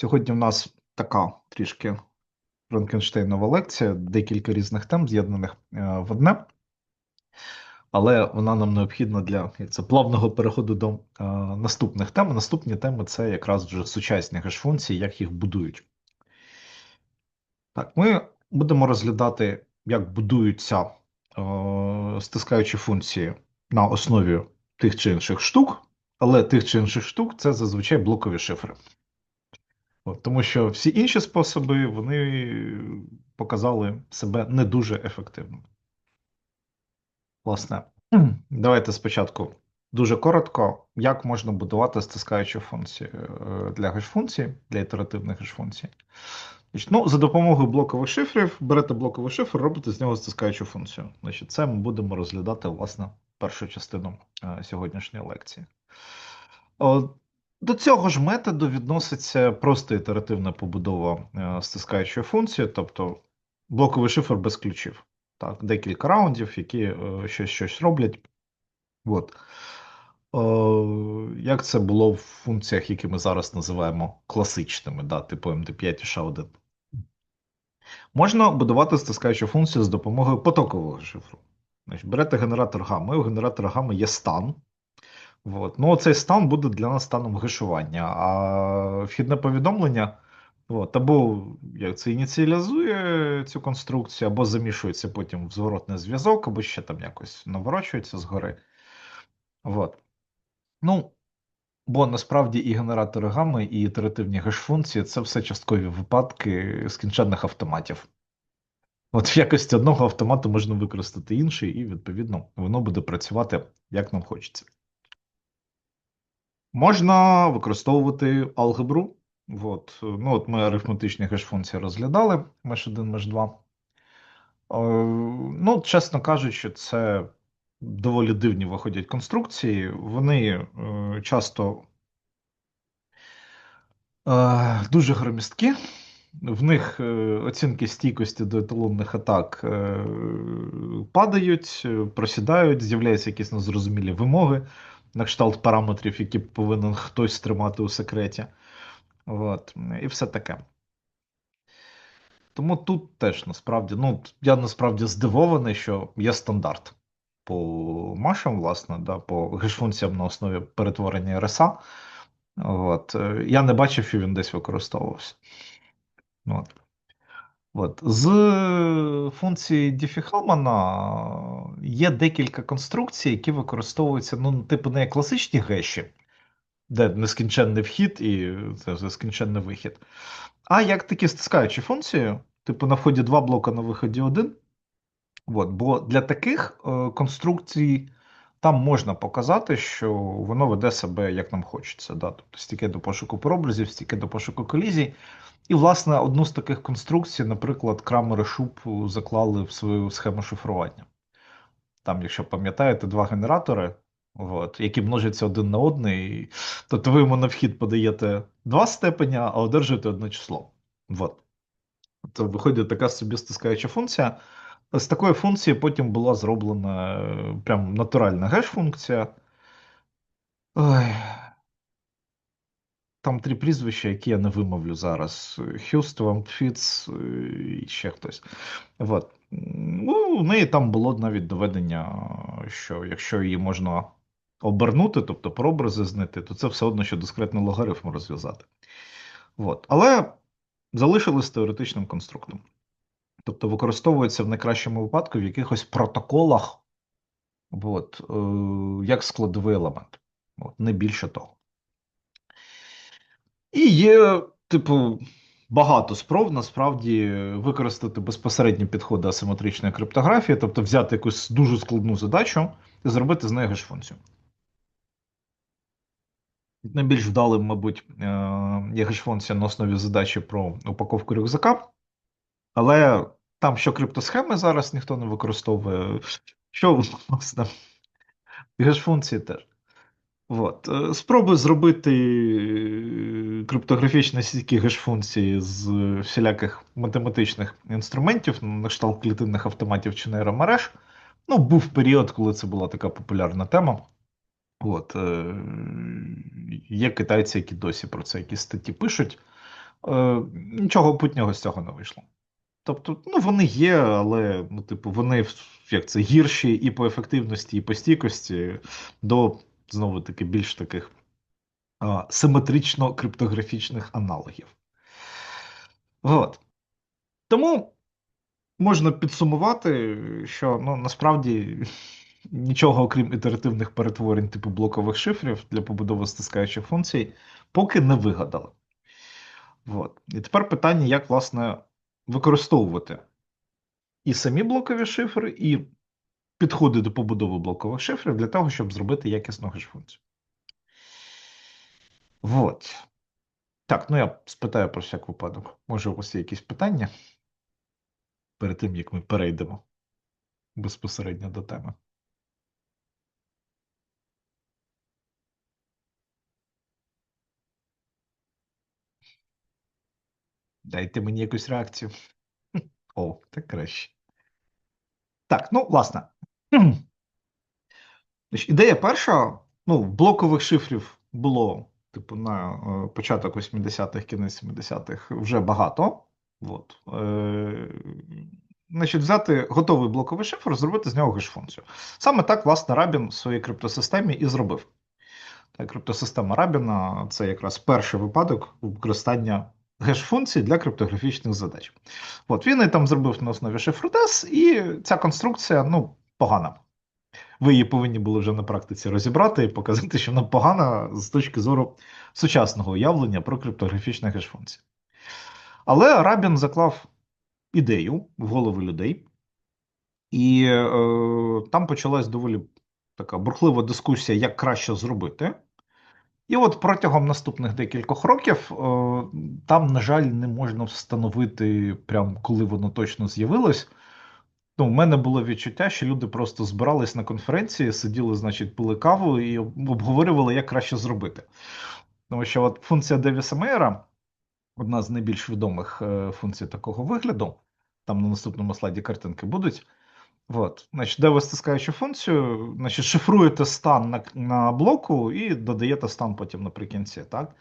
Сьогодні в нас така трішки Франкенштейнова лекція, декілька різних тем, з'єднаних е, в одне, але вона нам необхідна для як це, плавного переходу до е, наступних тем. Наступні теми це якраз вже сучасні геш-функції, як їх будують. Так, ми будемо розглядати, як будуються е, стискаючі функції на основі тих чи інших штук, але тих чи інших штук це зазвичай блокові шифри. От, Тому що всі інші способи вони показали себе не дуже ефективно. Власне, давайте спочатку дуже коротко, як можна будувати стискаючі функції е, для геш-функцій, для ітеративних геш-функцій. Ну, За допомогою блокових шифрів берете блоковий шифр, робите з нього стискаючу функцію. Значить, Це ми будемо розглядати власне першу частину е, сьогоднішньої лекції. До цього ж методу відноситься просто ітеративна побудова е, стискаючої функції, тобто блоковий шифр без ключів. Так, Декілька раундів, які е, щось щось роблять. От. Е, як це було в функціях, які ми зараз називаємо класичними, да, типу MD5 і SHA-1. Можна будувати стискаючу функцію з допомогою потокового шифру. Значить, Берете генератор гами, у генератора гами є стан. От. Ну, цей стан буде для нас станом гешування, а вхідне повідомлення от, або як це ініціалізує цю конструкцію, або замішується потім в зворотний зв'язок, або ще там якось наворочується згори. От. Ну, Бо насправді і генератори гами, і ітеративні геш-функції це все часткові випадки скінченних автоматів. От в якості одного автомату можна використати інший, і, відповідно, воно буде працювати як нам хочеться. Можна використовувати алгебру. От. Ну, от Ми арифметичні геш-функції розглядали меж 1, меж 2. Е, ну, чесно кажучи, це доволі дивні виходять конструкції. Вони е, часто е, дуже громісткі. В них оцінки стійкості до еталонних атак падають, просідають, з'являються якісь незрозумілі вимоги на кшталт параметрів, які повинен хтось тримати у секреті. От, І все таке. Тому тут теж насправді, ну, я насправді здивований, що є стандарт по машам, власне, да, по геш-функціям на основі перетворення RSA. От. Я не бачив, що він десь використовувався. От. От. З функції Діфі-Хелмана є декілька конструкцій, які використовуються, ну, типу, не класичні геші, де нескінченний вхід і це нескінченний вихід. А як такі стискаючі функції, типу на вході два блока, на виході один. От. Бо для таких е, конструкцій там можна показати, що воно веде себе як нам хочеться. Да? Тобто стільки до пошуку прообразів, стільки до пошуку колізій. І, власне, одну з таких конструкцій, наприклад, Крамер і Шуб заклали в свою схему шифрування. Там, якщо пам'ятаєте, два генератори, от, які множаться один на одний, тобто ви йому на вхід подаєте два степеня, а одержуєте одне число. От. Це виходить така собі стискаюча функція. З такої функції потім була зроблена е, прям натуральна геш-функція. Ой, там три прізвища, які я не вимовлю зараз: Хюст, Фіц і ще хтось. От. Ну, У неї там було навіть доведення, що якщо її можна обернути, тобто прообрази знайти, то це все одно, що дискретний логарифм розв'язати. От. Але залишилось теоретичним конструктом. Тобто використовується в найкращому випадку в якихось протоколах, от, е, як складовий елемент. От, Не більше того. І є, типу, багато спроб насправді використати безпосередні підходи асиметричної криптографії, тобто взяти якусь дуже складну задачу і зробити з неї геш-функцію. Найбільш вдалим, мабуть, е, є геш-функція на основі задачі про упаковку рюкзака, але там що криптосхеми зараз ніхто не використовує, що власне, геш-функції теж. От. Е, спробуй зробити е, криптографічні стійкі геш-функції з всіляких математичних інструментів, на кшталт клітинних автоматів чи нейромереж. Ну, був період, коли це була така популярна тема. От. Е, є китайці, які досі про це якісь статті пишуть. Нічого путнього з цього не вийшло. Тобто, ну, вони є, але ну, типу, вони як це, гірші і по ефективності, і по стійкості до, знову таки, більш таких а, симетрично криптографічних аналогів. От. Тому можна підсумувати, що ну, насправді нічого, окрім ітеративних перетворень типу блокових шифрів для побудови стискаючих функцій, поки не вигадали. От. І тепер питання, як, власне, використовувати і самі блокові шифри, і підходи до побудови блокових шифрів для того, щоб зробити якісну хеш-функцію. Вот. Так, ну я спитаю про всяк випадок. Може, у вас є якісь питання перед тим, як ми перейдемо безпосередньо до теми. Дайте мені якусь реакцію. О, так краще. Так, ну, власне. Ідея перша, ну, блокових шифрів було, типу, на е, початок 80-х, кінець 70-х вже багато. От. Е, Значить, взяти готовий блоковий шифр, зробити з нього геш-функцію. Саме так, власне, Рабін в своїй криптосистемі і зробив. Криптосистема Рабіна це якраз перший випадок використання геш-функцій для криптографічних задач. От він і там зробив на основі шифротес, і ця конструкція ну, погана. Ви її повинні були вже на практиці розібрати і показати, що вона погана з точки зору сучасного уявлення про криптографічні геш-функції. Але Рабін заклав ідею в голови людей, і е, там почалась доволі така бурхлива дискусія, як краще зробити. І от протягом наступних декількох років е, там, на жаль, не можна встановити, прям коли воно точно з'явилось. Ну, У мене було відчуття, що люди просто збирались на конференції, сиділи, значить, пили каву і обговорювали, як краще зробити. Тому що от функція Девіса Мейера, одна з найбільш відомих е, функцій такого вигляду, там на наступному слайді картинки будуть. От, значить, де ви стискаючи функцію, значить, шифруєте стан на на блоку і додаєте стан потім наприкінці. так?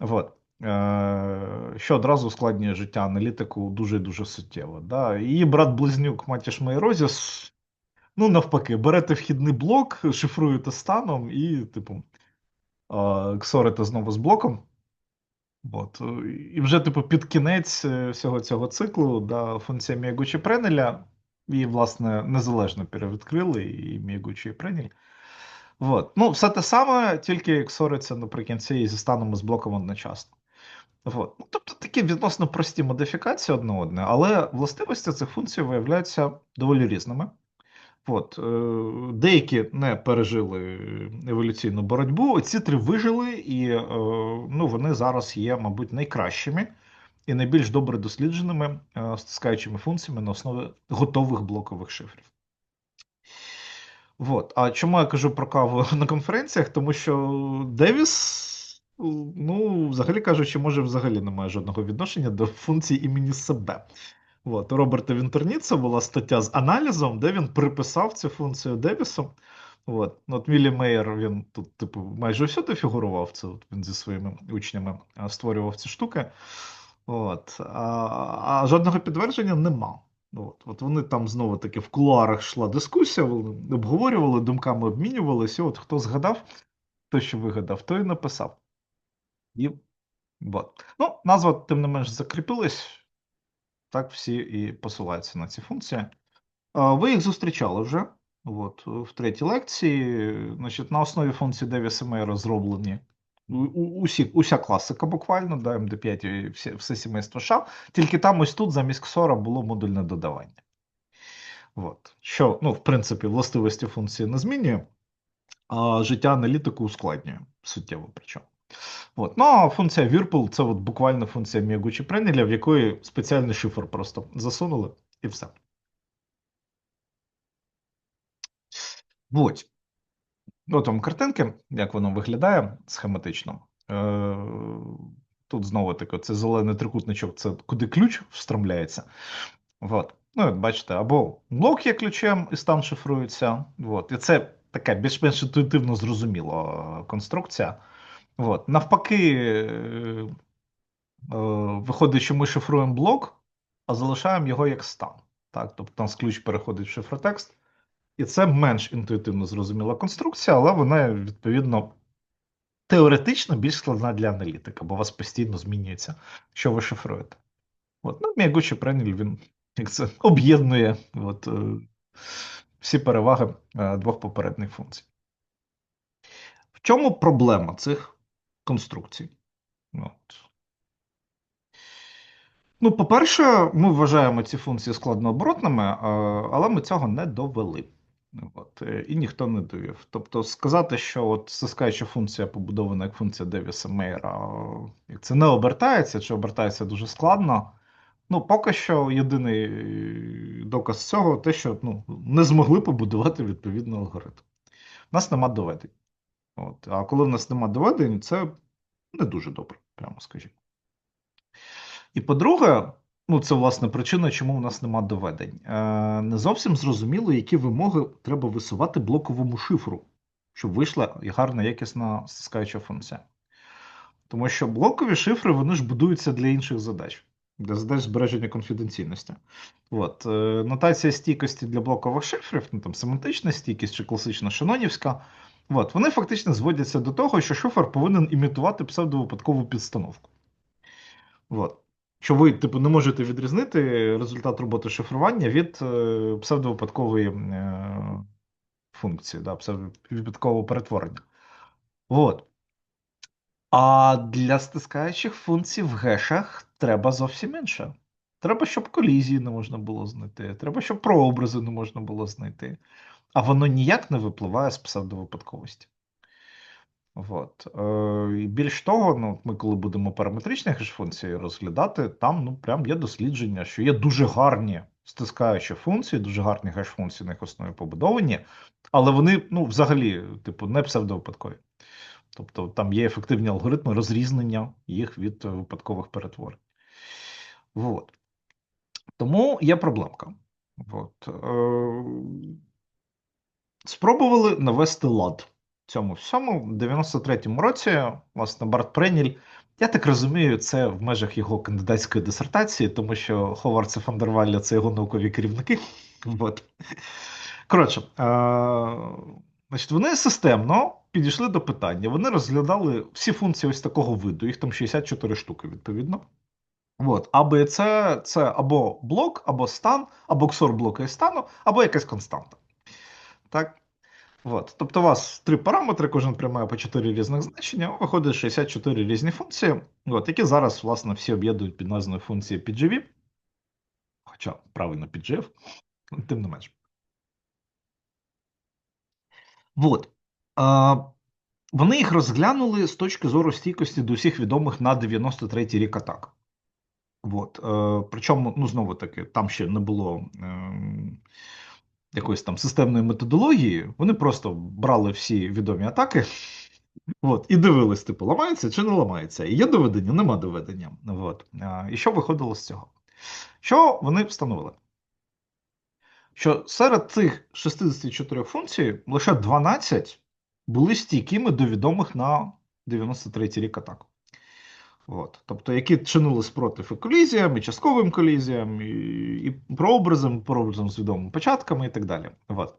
От. Е, Що одразу ускладнює життя аналітику дуже-дуже суттєво. Да? Її брат-близнюк Матіш Мейрозіс, ну, навпаки, берете вхідний блок, шифруєте станом і, типу, е, ксорите знову з блоком. От. І вже, типу, під кінець е, всього цього циклу да, функція Міягучі Пренеля її, власне, незалежно перевідкрили, і Міягучі і Пренель. От. Ну, все те саме, тільки як сориться наприкінці і зі станом з блоком одночасно. От. Ну, Тобто такі відносно прості модифікації одне одне, але властивості цих функцій виявляються доволі різними. От. Е, деякі не пережили еволюційну боротьбу, ці три вижили, і е, ну, вони зараз є, мабуть, найкращими і найбільш добре дослідженими е, стискаючими функціями на основі готових блокових шифрів. От. А чому я кажу про каву на конференціях? Тому що Девіс, ну, взагалі кажучи, може, взагалі не має жодного відношення до функції імені себе. От. У Роберта Вінтерніца була стаття з аналізом, де він приписав цю функцію Девісу. От, от Мілі Мейер, він тут, типу, майже всюди фігурував. Це от він зі своїми учнями створював ці штуки. От, А а жодного підтвердження нема. От, от Вони там знову таки в кулуарах йшла дискусія, вони обговорювали, думками обмінювалися. От хто згадав, той, що вигадав, той і написав. І, от. Ну, Назва, тим не менш, закріпилась. Так, всі і посилаються на ці функції. Ви їх зустрічали вже. От, В третій лекції. Значить, На основі функції Девіса Мейера зроблені усі, уся класика буквально, да, МД5 і все, все сімейство США, тільки там ось тут замість ксора було модульне додавання. От. Що, ну, в принципі, властивості функції не змінює, а життя аналітику ускладнює суттєво причому. От. Ну, а функція Whirlpool це от буквально функція Міягучі Пренеля, в якої спеціальний шифр просто засунули і все. Вот. От вам картинки, як воно виглядає схематично. Е, Тут знову таки це зелений трикутничок, це куди ключ встромляється. От. Ну, от бачите, або блок є ключем і стан шифрується. От. І це така більш-менш інтуїтивно зрозуміла конструкція. От. Навпаки, виходить, що ми шифруємо блок, а залишаємо його як стан. Так? Тобто у нас ключ переходить в шифротекст. І це менш інтуїтивно зрозуміла конструкція, але вона, відповідно, теоретично більш складна для аналітика, бо у вас постійно змінюється, що ви шифруєте. От, ну, Міягучі Преніль, він як це об'єднує от, е, всі переваги е, двох попередніх функцій. В чому проблема цих конструкцій? От. Ну, по-перше, ми вважаємо ці функції складнооборотними, е, але ми цього не довели. От, е, І ніхто не довів. Тобто сказати, що от стискаюча функція побудована як функція Девіса Мейера, як це не обертається, чи обертається дуже складно. Ну, поки що єдиний доказ цього те, що ну, не змогли побудувати відповідний алгоритм. У нас нема доведень. От. А коли в нас нема доведень, це не дуже добре, прямо скажімо. І по-друге, ну це власне причина, чому у нас нема доведень. Е, Не зовсім зрозуміло, які вимоги треба висувати блоковому шифру, щоб вийшла гарна якісна стискаюча функція. Тому що блокові шифри вони ж будуються для інших задач, для задач збереження конфіденційності. От. Е, Нотація стійкості для блокових шифрів, ну там семантична стійкість чи класична шанонівська, от, вони фактично зводяться до того, що шифр повинен імітувати псевдовипадкову підстановку. От що ви, типу, не можете відрізнити результат роботи шифрування від е, псевдовипадкової е, функції, да, псевдовипадкового перетворення. От. А для стискаючих функцій в гешах треба зовсім інше. Треба, щоб колізії не можна було знайти, треба, щоб прообрази не можна було знайти. А воно ніяк не випливає з псевдовипадковості. От. Е, і Більш того, ну, ми коли будемо параметричні хеш-функції розглядати, там ну, прям є дослідження, що є дуже гарні стискаючі функції, дуже гарні хеш-функції на їх основі побудовані, але вони ну, взагалі типу, не псевдовипадкові. Тобто там є ефективні алгоритми розрізнення їх від випадкових перетворень. От. Тому є проблемка. От. Е, Спробували навести лад цьому всьому, в 93-му році, власне, Барт Преніль, я так розумію, це в межах його кандидатської дисертації, тому що Ховард і Фандервалля це його наукові керівники. От. Коротше, е- значить, вони системно підійшли до питання. Вони розглядали всі функції ось такого виду, їх там 64 штуки, відповідно. От. А це, це або блок, або стан, або ксор блока і стану, або якась константа. Так? От. Тобто у вас три параметри, кожен приймає по 4 різних значення, виходить 64 різні функції, от, які зараз, власне, всі об'єднують під назвою функції PGV. Хоча правильно PGF, тим не менш. От. А, Вони їх розглянули з точки зору стійкості до всіх відомих на 93-й рік атак. От. Е, Причому, ну, знову таки, там ще не було. Е, якоїсь там системної методології, вони просто брали всі відомі атаки. От, І дивились, типу, ламається чи не ламається. Є доведення, нема доведення. От. І що виходило з цього? Що вони встановили? Що серед цих 64 функцій лише 12 були стійкими до відомих на 93 й рік атак. От. Тобто, які чинили спротив і колізіям, і частковим колізіям, і, і прообразом, прообразом з відомими початками і так далі. От.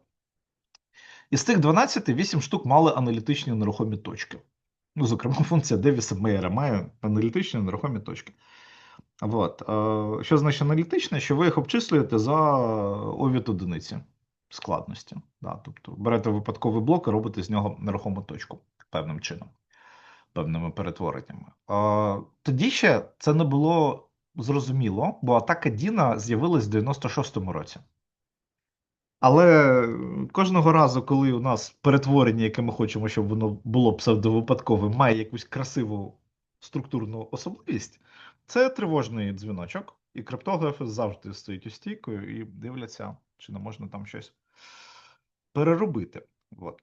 Із тих 12 8 штук мали аналітичні нерухомі точки. Ну, Зокрема, функція Девіса Мейера має аналітичні нерухомі точки. От. Що значить аналітичне? Що ви їх обчислюєте за овід одиниці складності. Да? Тобто берете випадковий блок і робите з нього нерухому точку певним чином певними перетвореннями. Тоді ще це не було зрозуміло, бо атака Діна з'явилась в 96-му році. Але кожного разу, коли у нас перетворення, яке ми хочемо, щоб воно було псевдовипадковим, має якусь красиву структурну особливість, це тривожний дзвіночок, і криптографи завжди стоять у стійкою і дивляться, чи не можна там щось переробити. От.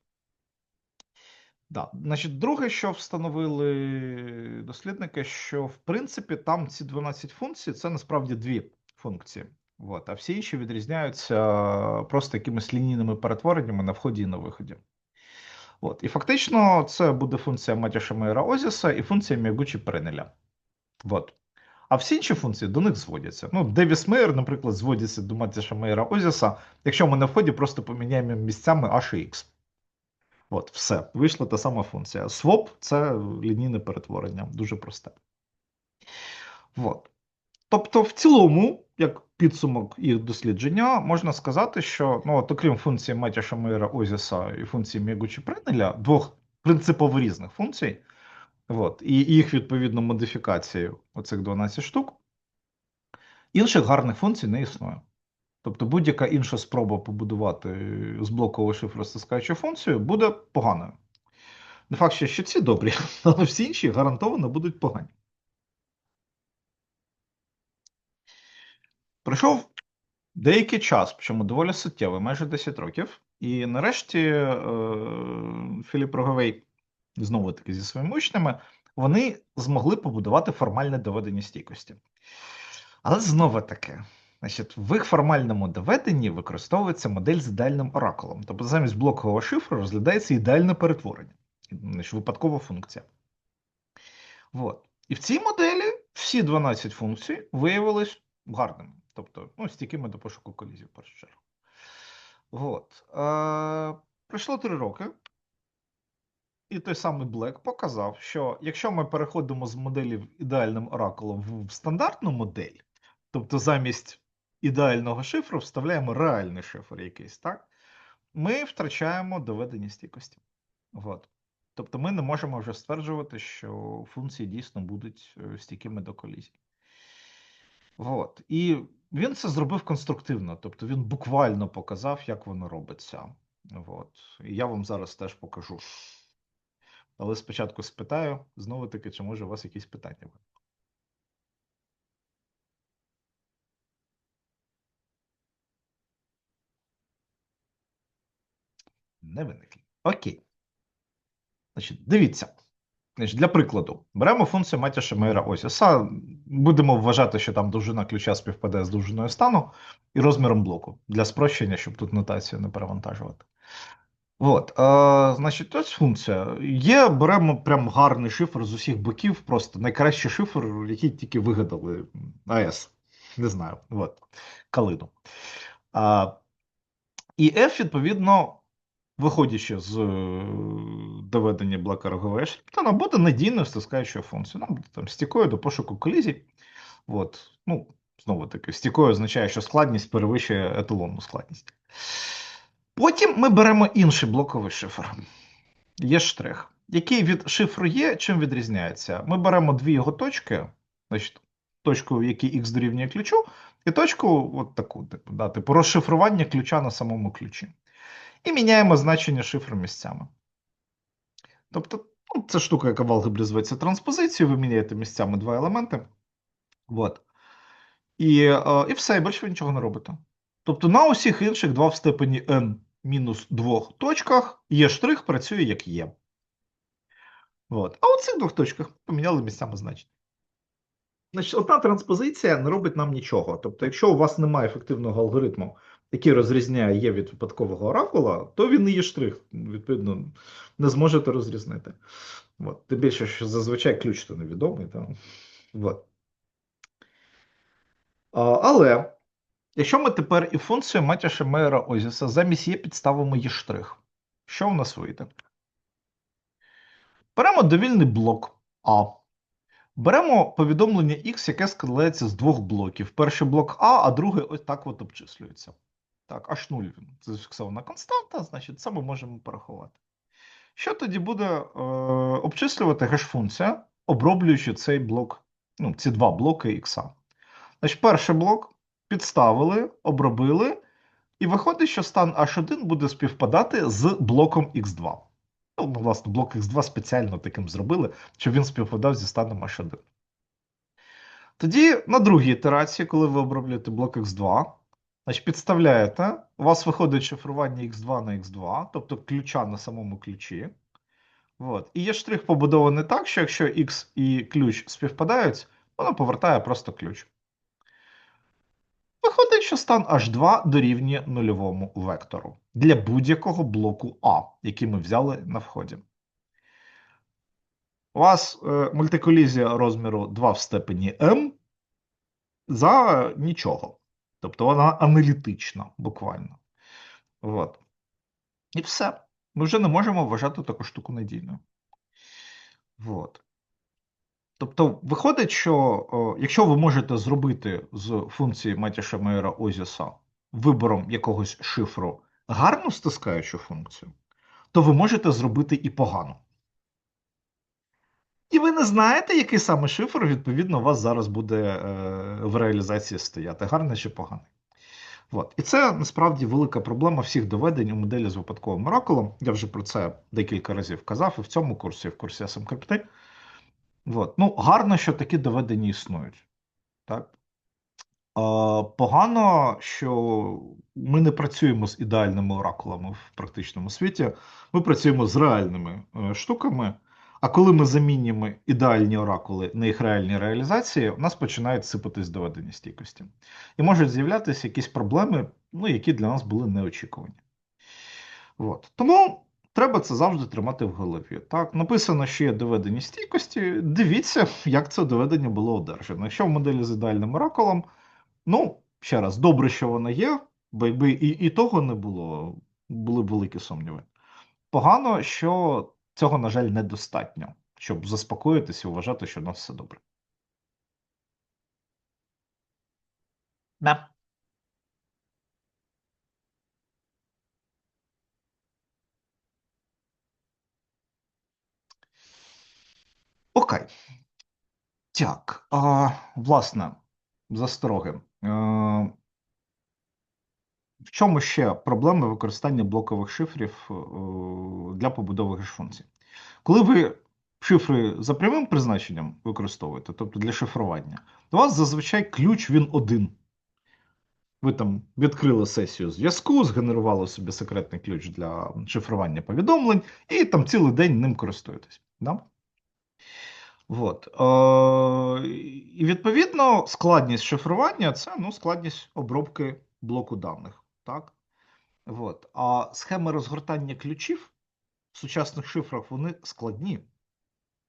Да. Значить, друге, що встановили дослідники, що в принципі там ці 12 функцій це насправді дві функції. От, а всі інші відрізняються просто якимись лінійними перетвореннями на вході і на виході. От, І фактично це буде функція Матіша Мейра Озіса і функція Мігучі Пренеля. От. А всі інші функції до них зводяться. Ну, Девіс Мейер, наприклад, зводиться до Матіша Мейера Озіса. Якщо ми на вході просто поміняємо місцями H і X. От, все. Вийшла та сама функція. Swap – це лінійне перетворення, дуже просте. От. Тобто, в цілому, як підсумок їх дослідження, можна сказати, що ну, от, окрім функції Матіша Мейера Озіса і функції Мегучі Пренеля, двох принципово різних функцій, от, і їх відповідно модифікації оцих 12 штук, інших гарних функцій не існує. Тобто будь-яка інша спроба побудувати з блокового шифру стискаючу функцію буде поганою. Не факт, що ці добрі, але всі інші гарантовано будуть погані. Пройшов деякий час, причому доволі суттєвий, майже 10 років. І нарешті е, Філіп Роговей, знову таки зі своїми учнями, вони змогли побудувати формальне доведення стійкості. Але знову таки, значить, в їх формальному доведенні використовується модель з ідеальним оракулом. Тобто замість блокового шифру розглядається ідеальне перетворення, значить, випадкова функція. От. І в цій моделі всі 12 функцій виявились гарними. Тобто, ну, стійкими до пошуку колізів, в першу чергу. От. Е, пройшло 3 роки. І той самий Блек показав, що якщо ми переходимо з моделі ідеальним оракулом в стандартну модель, тобто замість ідеального шифру вставляємо реальний шифр якийсь, так? Ми втрачаємо доведення стійкості. От. Тобто ми не можемо вже стверджувати, що функції дійсно будуть е, стійкими до колізій. От. І він це зробив конструктивно, тобто він буквально показав, як воно робиться. От. І я вам зараз теж покажу. Але спочатку спитаю, знову таки, чи може у вас якісь питання? Не виникли. Окей. Значить, дивіться. Значить, для прикладу, беремо функцію Матіша Мейера Осіса. Будемо вважати, що там довжина ключа співпадає з довжиною стану і розміром блоку для спрощення, щоб тут нотацію не перевантажувати. От, е, значить, ось функція. Є, беремо прям гарний шифр з усіх боків, просто найкращий шифр, який тільки вигадали АЕС. Не знаю, от, калину. А, і F, відповідно, виходячи з е, доведення блока Шрифтона, буде надійною стискаючою функцією. Ну, буде там стікою до пошуку колізій. От, ну, знову таки, стікою означає, що складність перевищує еталонну складність. Потім ми беремо інший блоковий шифр. Є штрих. Який від шифру є, чим відрізняється? Ми беремо дві його точки, значить, точку, в якій x дорівнює ключу, і точку, от таку, типу, да, типу розшифрування ключа на самому ключі. І міняємо значення шифру місцями. Тобто, ну, це штука, яка в алгебрі зветься транспозицією, ви міняєте місцями два елементи. От. І, е, і все, і більше ви нічого не робите. Тобто на усіх інших 2 в степені n мінус 2 точках є штрих, працює як є. От. А у цих двох точках поміняли місцями значення. Значить, одна транспозиція не робить нам нічого. Тобто, якщо у вас немає ефективного алгоритму, який розрізняє є від випадкового оракула, то він і є штрих, відповідно, не зможете розрізнити. От. Тим більше, що зазвичай ключ то невідомий. Та? От. А, але. Якщо ми тепер і функцію Матіша Мейера Озіса замість є підставимо є штрих, що в нас вийде? Беремо довільний блок А. Беремо повідомлення X, яке складається з двох блоків. Перший блок А, а другий ось так от обчислюється. Так, H0 це зафіксована константа, значить це ми можемо порахувати. Що тоді буде е, обчислювати геш-функція, оброблюючи цей блок, ну, ці два блоки X. Значить, перший блок підставили, обробили, і виходить, що стан H1 буде співпадати з блоком X2. Ну, власне, блок X2 спеціально таким зробили, щоб він співпадав зі станом H1. Тоді на другій ітерації, коли ви оброблюєте блок X2, значить підставляєте, у вас виходить шифрування X2 на X2, тобто ключа на самому ключі. От. І є штрих побудований так, що якщо X і ключ співпадають, воно повертає просто ключ. Виходить, що стан H2 дорівнює нульовому вектору для будь-якого блоку А, який ми взяли на вході. У вас е, мультиколізія розміру 2 в степені m, за нічого. Тобто вона аналітична, буквально. От. І все. Ми вже не можемо вважати таку штуку надійною. От. Тобто, виходить, що о, якщо ви можете зробити з функції Матіша Мейера Озіса вибором якогось шифру гарну стискаючу функцію, то ви можете зробити і погану. І ви не знаєте, який саме шифр, відповідно, у вас зараз буде е, в реалізації стояти, гарний чи поганий. От. І це насправді велика проблема всіх доведень у моделі з випадковим оракулом. Я вже про це декілька разів казав і в цьому курсі, і в курсі SMCrypt. От. Ну, гарно, що такі доведення існують. Так? Погано, що ми не працюємо з ідеальними оракулами в практичному світі, ми працюємо з реальними е, штуками. А коли ми замінюємо ідеальні оракули на їх реальні реалізації, у нас починають сипатись доведення стійкості. І можуть з'являтися якісь проблеми, ну, які для нас були неочікувані. От. Тому треба це завжди тримати в голові. Так, Написано, що є доведення стійкості. Дивіться, як це доведення було одержано. Якщо в моделі з ідеальним оракулом, ну, ще раз, добре, що вона є, бо якби і, і того не було, були великі сумніви. Погано, що цього, на жаль, недостатньо, щоб заспокоїтися і вважати, що у нас все добре. Не. Окей. Так, а, власне, застороги. В чому ще проблеми використання блокових шифрів е, для побудови геш-функцій? Коли ви шифри за прямим призначенням використовуєте, тобто для шифрування, у вас зазвичай ключ він один. Ви там відкрили сесію зв'язку, згенерували собі секретний ключ для шифрування повідомлень, і там цілий день ним користуєтесь. Да? От. Е, І відповідно складність шифрування це ну, складність обробки блоку даних. Так? От. А схеми розгортання ключів в сучасних шифрах вони складні.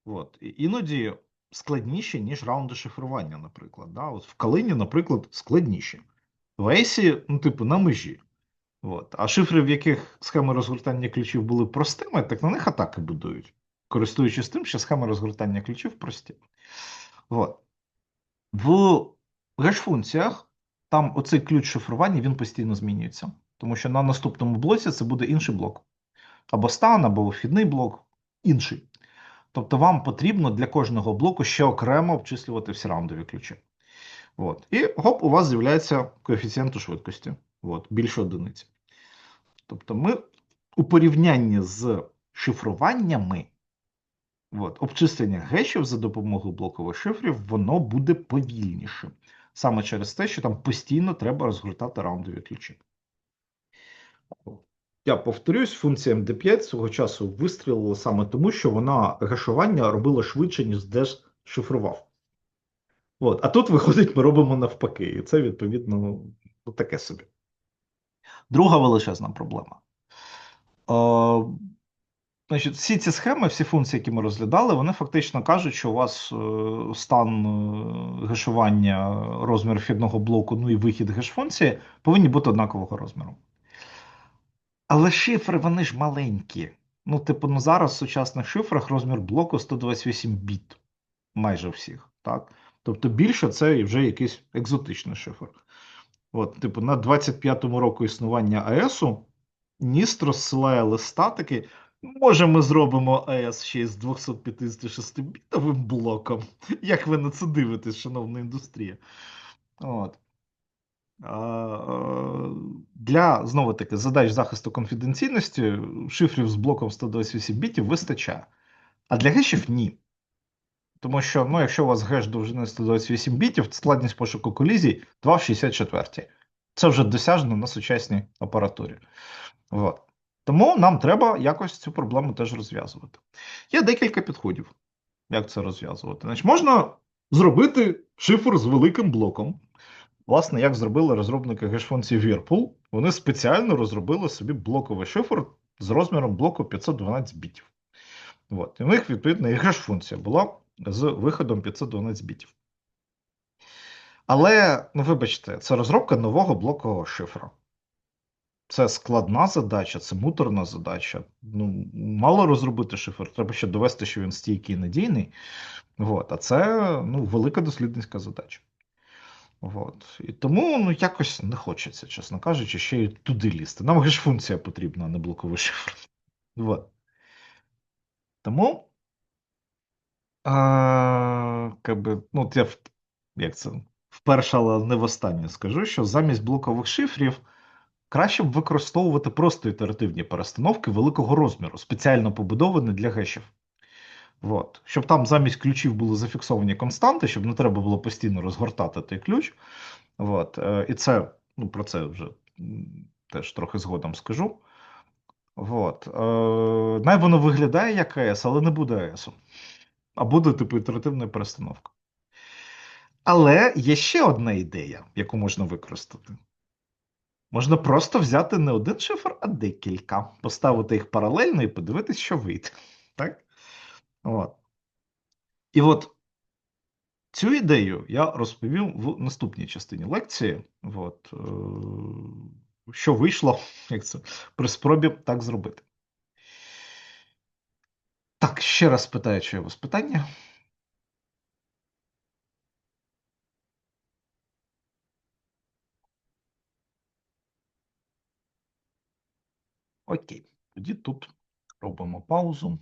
От. Іноді складніші, ніж раунди шифрування, наприклад. Да? От В Калині, наприклад, складніші. В Ейсі, ну, типу, на межі. От. А шифри, в яких схеми розгортання ключів були простими, так на них атаки будують користуючись тим, що схема розгортання ключів прості. От. В геш-функціях там оцей ключ шифрування він постійно змінюється. Тому що на наступному блоці це буде інший блок. Або стан, або вхідний блок, інший. Тобто вам потрібно для кожного блоку ще окремо обчислювати всі раундові ключі. От. І гоп, у вас з'являється коефіцієнт швидкості. От, більше одиниці. Тобто, ми у порівнянні з шифруваннями От. Обчислення гешів за допомогою блокових шифрів, воно буде повільніше. Саме через те, що там постійно треба розгортати раундові ключі. Я повторюсь, функція MD5 свого часу вистрілила саме тому, що вона гешування робила швидше, ніж Деш шифрував. От. А тут, виходить, ми робимо навпаки. І це, відповідно, ну, таке собі. Друга величезна проблема. Значить, всі ці схеми, всі функції, які ми розглядали, вони фактично кажуть, що у вас е, стан е, гешування, розмір вхідного блоку, ну і вихід геш-функції повинні бути однакового розміру. Але шифри, вони ж маленькі. Ну, типу, ну зараз в сучасних шифрах розмір блоку 128 біт. Майже всіх. так? Тобто більше це вже якийсь екзотичний шифр. От, типу, на 25-му року існування АЕСу Ніст розсилає листа такий. Може, ми зробимо АЕС ще з 256-бітовим блоком. Як ви на це дивитесь, шановна індустрія? От. Для знову таки задач захисту конфіденційності шифрів з блоком 128 бітів вистачає. А для гешів ні. Тому що, ну, якщо у вас геш довжини 128 бітів, складність пошуку колізій 2 в 64. Це вже досяжно на сучасній апаратурі. От. Тому нам треба якось цю проблему теж розв'язувати. Є декілька підходів, як це розв'язувати. Значить, Можна зробити шифр з великим блоком. Власне, як зробили розробники геш-функції Whirlpool, вони спеціально розробили собі блоковий шифр з розміром блоку 512 бітів. От. І в них, відповідно, і геш-функція була з виходом 512 бітів. Але, ну вибачте, це розробка нового блокового шифра. Це складна задача, це муторна задача. Ну, мало розробити шифр, треба ще довести, що він стійкий і надійний. От, а це ну, велика дослідницька задача. От. І тому ну, якось не хочеться, чесно кажучи, ще й туди лізти. Нам ж функція потрібна, а не блоковий шифр. От. Тому. А, би, ну, я як це, вперше, але не востаннє скажу, що замість блокових шифрів краще б використовувати просто ітеративні перестановки великого розміру, спеціально побудовані для гешів. От. Щоб там замість ключів були зафіксовані константи, щоб не треба було постійно розгортати той ключ. От. Е, І це, ну, про це вже теж трохи згодом скажу. От. Е, Най воно виглядає як АЕС, але не буде АЕСу. А буде типу ітеративна перестановка. Але є ще одна ідея, яку можна використати. Можна просто взяти не один шифр, а декілька, поставити їх паралельно і подивитись, що вийде. Так? От. І от цю ідею я розповів в наступній частині лекції. От, е, що вийшло, як це, при спробі так зробити. Так, ще раз питаю, чи у вас питання. Окей, тоді тут робимо паузу.